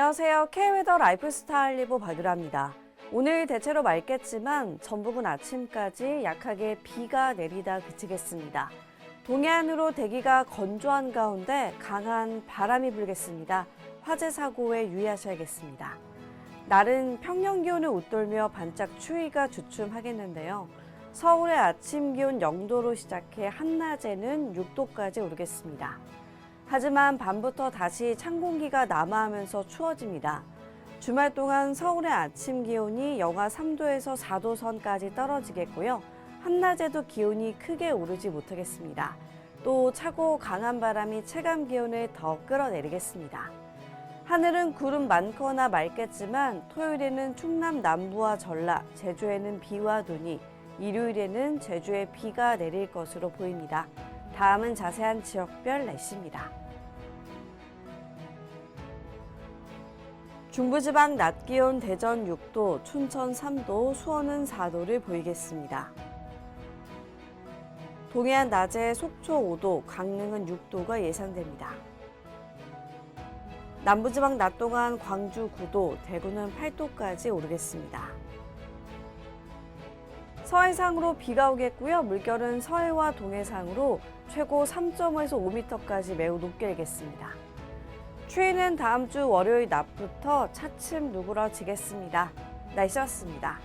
안녕하세요. K웨더 라이프스타일 리보 박유라입니다. 오늘 대체로 맑겠지만 전북은 아침까지 약하게 비가 내리다 그치겠습니다. 동해안으로 대기가 건조한 가운데 강한 바람이 불겠습니다. 화재 사고에 유의하셔야겠습니다. 날은 평년 기온을 웃돌며 반짝 추위가 주춤하겠는데요. 서울의 아침 기온 0도로 시작해 한낮에는 6도까지 오르겠습니다. 하지만 밤부터 다시 찬 공기가 남하하면서 추워집니다. 주말 동안 서울의 아침 기온이 영하 3도에서 4도 선까지 떨어지겠고요. 한낮에도 기온이 크게 오르지 못하겠습니다. 또 차고 강한 바람이 체감 기온을 더 끌어내리겠습니다. 하늘은 구름 많거나 맑겠지만 토요일에는 충남 남부와 전라, 제주에는 비와 눈이, 일요일에는 제주에 비가 내릴 것으로 보입니다. 다음은 자세한 지역별 날씨입니다. 중부지방 낮 기온 대전 6도, 춘천 3도, 수원은 4도를 보이겠습니다. 동해안 낮에 속초 5도, 강릉은 6도가 예상됩니다. 남부지방 낮 동안 광주 9도, 대구는 8도까지 오르겠습니다. 서해상으로 비가 오겠고요. 물결은 서해와 동해상으로 최고 3.5에서 5m까지 매우 높게 일겠습니다. 추위는 다음 주 월요일 낮부터 차츰 누그러지겠습니다. 날씨였습니다.